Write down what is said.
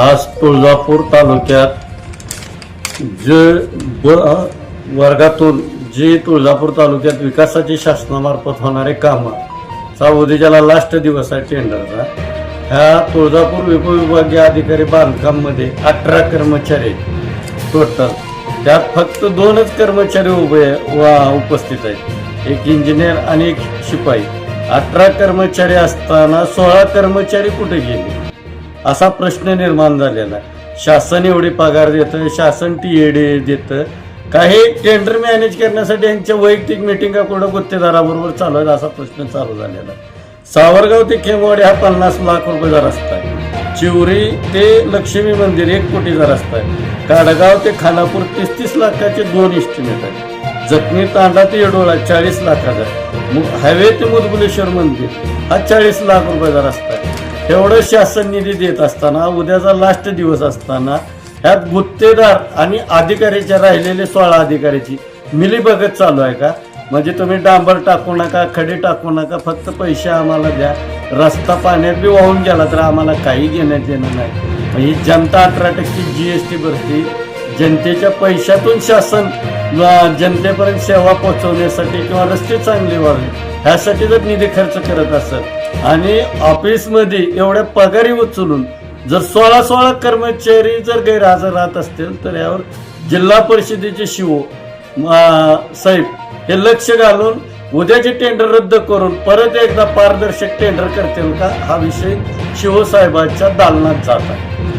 आज तुळजापूर तालुक्यात जे ब- वर्गातून जे तुळजापूर तालुक्यात विकासाची शासनामार्फत होणारे कामं चा उद्याच्याला लास्ट दिवस आहे टेंडरचा. ह्या तुळजापूर उपविभागीय अधिकारी बांधकाममध्ये अठरा कर्मचारी टोटल त्यात फक्त दोनच कर्मचारी उभे वा उपस्थित आहेत. एक इंजिनियर आणि एक शिपाई. अठरा कर्मचारी असताना सोळा कर्मचारी कुठे गेले? असा प्रश्न निर्माण झालेला आहे. शासन एवढी पगार देतं शासन टी ए डी देतं. काही टेंडर मॅनेज करण्यासाठी यांच्या वैयक्तिक मिटिंगा कुठं गुत्तेदाराबरोबर चालू आहेत असा प्रश्न चालू झालेला आहे. सावरगाव ते खेमवाडी हा पन्नास लाख रुपयाचा रस्ता आहे. चिवरी ते लक्ष्मी मंदिर एक कोटीचा रस्ता आहे. काडगाव ते खानापूर तीस तीस लाखाचे दोन इस्टिमेट आहेत. जखमी तांडा ते येडोळा चाळीस लाखाचा मग हायवे ते मुदगुलेश्वर मंदिर हा चाळीस लाख रुपयाचा रस्ता आहे. एवढं शासन निधी देत असताना उद्याचा लास्ट दिवस असताना ह्यात गुत्तेदार आणि अधिकारीच्या राहिलेले सोळा अधिकाऱ्याची मिलीभगत चालू आहे का? म्हणजे तुम्ही डांबर टाकू नका खडे टाकू नका फक्त पैसे आम्हाला द्या. रस्ता पाण्यात बी वाहून गेला तर आम्हाला काही घेण्यात येणं नाही. ही जनता अठरा टक्के जी एस टी भरती जनतेच्या पैशातून शासन जनतेपर्यंत सेवा पोहोचवण्यासाठी किंवा रस्ते चांगले व्हावे ह्यासाठी जर निधी खर्च करत असत आणि ऑफिसमध्ये एवढ्या पगारी उचलून जर सोळा सोळा कर्मचारी जर गैरहजर राहत असतील तर यावर जिल्हा परिषदेचे शिव साहेब हे लक्ष घालून उद्याचे टेंडर रद्द करून परत एकदा पारदर्शक टेंडर करतील का? हा विषय शिवसाहेबांच्या दालनात जात आहे.